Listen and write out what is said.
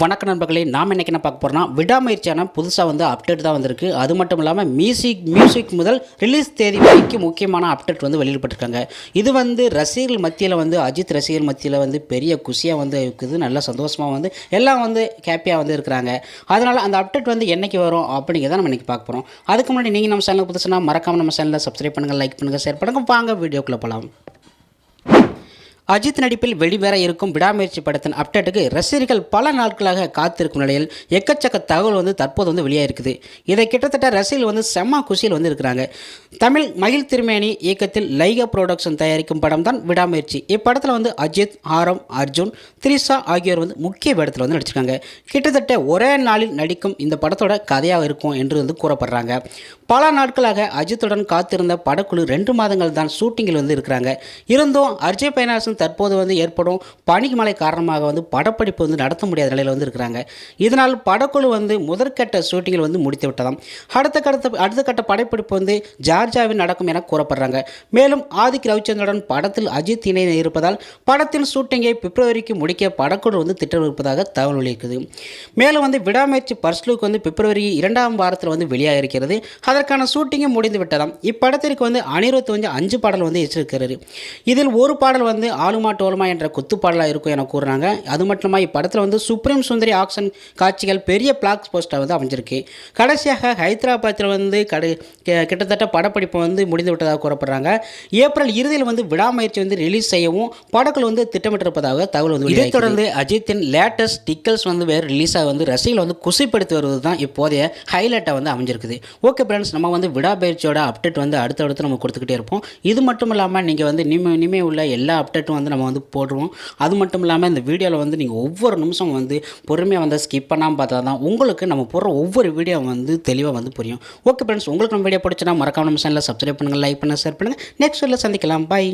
வணக்க நண்பர்களே நாம் இன்னைக்கு என்ன பார்க்க போகிறோம்னா விடாமுயற்சியான புதுசாக வந்து அப்டேட் தான் வந்திருக்கு. அது மட்டும் இல்லாமல் மியூசிக் மியூசிக் முதல் ரிலீஸ் தேதி வரைக்கும் முக்கியமான அப்டேட் வந்து வெளியிடப்பட்டிருக்காங்க. இது வந்து ரசிகர்கள் மத்தியில் வந்து அஜித் ரசிகர்கள் மத்தியில் வந்து பெரிய குஷியாக வந்து இருக்குது. நல்ல சந்தோஷமாக வந்து எல்லாம் வந்து ஹாப்பியாக வந்து இருக்கிறாங்க. அதனால் அந்த அப்டேட் வந்து என்னைக்கு வரும் அப்படிங்கிறத நம்ம இன்னைக்கு பார்க்க போகிறோம் அதுக்கு முன்னாடி நீங்கள் நம்ம சேனலுக்கு புதுசுனா மறக்காமல் நம்ம சேனலில் சப்ஸ்கிரைப் பண்ணுங்கள் லைக் பண்ணுங்கள் ஷேர் பண்ணுங்கள் வாங்க வீடியோக்குள்ளே போகலாம் அஜித் நடிப்பில் வெளிவர இருக்கும் விடாமுயற்சி படத்தின் அப்டேட்டுக்கு ரசிகர்கள் பல நாட்களாக காத்திருக்கும் நிலையில் எக்கச்சக்க தகவல் வந்து தற்போது வந்து வெளியாயிருக்குது. இதை கிட்டத்தட்ட ரசிகர்கள் வந்து செம்ம குஷியில் வந்து இருக்கிறாங்க. தமிழ் மகிழ் திருமேனி இயக்கத்தில் லைகா ப்ரொடக்ஷன் தயாரிக்கும் படம் தான் விடாமுயற்சி. இப்படத்தில் வந்து அஜித் ஆரம் அர்ஜுன் த்ரிஷா ஆகியோர் வந்து முக்கிய வேடத்தில் வந்து நடிச்சிருக்காங்க. கிட்டத்தட்ட ஒரே நாளில் நடிக்கும் இந்த படத்தோட கதையாக இருக்கும் என்று வந்து கூறப்படுறாங்க. பல நாட்களாக அஜித்துடன் காத்திருந்த படக்குழு ரெண்டு மாதங்கள் தான் ஷூட்டிங்கில் வந்து இருக்கிறாங்க. இருந்தும் அர்ஜய் பைனாசன் தற்போது வந்து ஏற்படும் பனிமழை காரணமாக வந்து படப்பிடிப்பு வந்து நடத்த முடியாத நிலையில் வந்து இருக்கிறாங்க. இதனால் படக்குழு வந்து முதற்கட்ட ஷூட்டிங்கில் வந்து முடித்து விட்டதாம். அடுத்த கட்ட அடுத்த கட்ட படப்பிடிப்பு வந்து ஜார்ஜாவில் நடக்கும் என கூறப்படுறாங்க. மேலும் ஆதிக் ரவிச்சந்திரன் படத்தில் அஜித் இணை இருப்பதால் படத்தின் ஷூட்டிங்கை பிப்ரவரிக்கு முடிக்க படக்குழு வந்து திட்டமிருப்பதாக தகவல் வெளியிருக்குது மேலும் வந்து விடாமுயற்சி பர்ஸ்லுக்கு வந்து பிப்ரவரி இரண்டாம் வாரத்தில் வந்து வெளியாக இருக்கிறது அதற்கான ஷூட்டிங்கும் முடிந்து விட்டதாம். இப்படத்திற்கு வந்து அனிருத் வந்து அஞ்சு பாடல் வந்து வச்சிருக்கிறாரு இதில் ஒரு பாடல் வந்து ஆலுமா டோலுமா என்ற குத்து பாடலாக இருக்கும் என கூறுறாங்க. அது மட்டும் இப்படத்தில் வந்து சுப்ரீம் சுந்தரி ஆக்ஷன் காட்சிகள் பெரிய பிளாக் போஸ்டர் வந்து அமைஞ்சிருக்கு. கடைசியாக ஹைதராபாத்தில் வந்து கடை கிட்டத்தட்ட படப்பிடிப்பு வந்து முடிந்து விட்டதாக கூறப்படுறாங்க. ஏப்ரல் இறுதியில் வந்து விடாமுயற்சி வந்து ரிலீஸ் செய்யவும் படக்குழு வந்து திட்டமிட்டிருப்பதாக தகவல் வந்து இதைத் தொடர்ந்து அஜித்தின் லேட்டஸ்ட் டிக்கல்ஸ் வந்து வேறு ரிலீஸாக வந்து ரசிகர்கள் வந்து குசிப்படுத்தி வருவது தான் இப்போதைய ஹைலைட்டாக வந்து அமைஞ்சிருக்குது. ஓகே ஃப்ரெண்ட்ஸ் நம்ம வந்து விடாபயிற்சியோட அப்டேட் வந்து அடுத்தடுத்து நம்ம கொடுத்துக்கிட்டே இருப்போம். இது மட்டும் இல்லாமல் நீங்கள் வந்து இனிமே இனிமே உள்ள எல்லா அப்டேட்டும் வந்து நம்ம வந்து போடுவோம். அது மட்டும் இல்லாமல் இந்த வீடியோவில் வந்து நீங்கள் ஒவ்வொரு நிமிஷம் வந்து பொறுமையாக வந்து ஸ்கிப் பண்ணாமல் பார்த்தா தான் உங்களுக்கு நம்ம போடுற ஒவ்வொரு வீடியோ வந்து தெளிவாக வந்து புரியும். ஓகே ஃப்ரெண்ட்ஸ் உங்களுக்கு நம்ம வீடியோ பிடிச்சினா மறக்காம நம்ம சேனலில் சப்ஸ்கிரைப் பண்ணுங்கள் லைக் பண்ணுங்கள் ஷேர் பண்ணுங்கள் நெக்ஸ்ட் வீடியோவில் சந்திக்கலாம். பாய்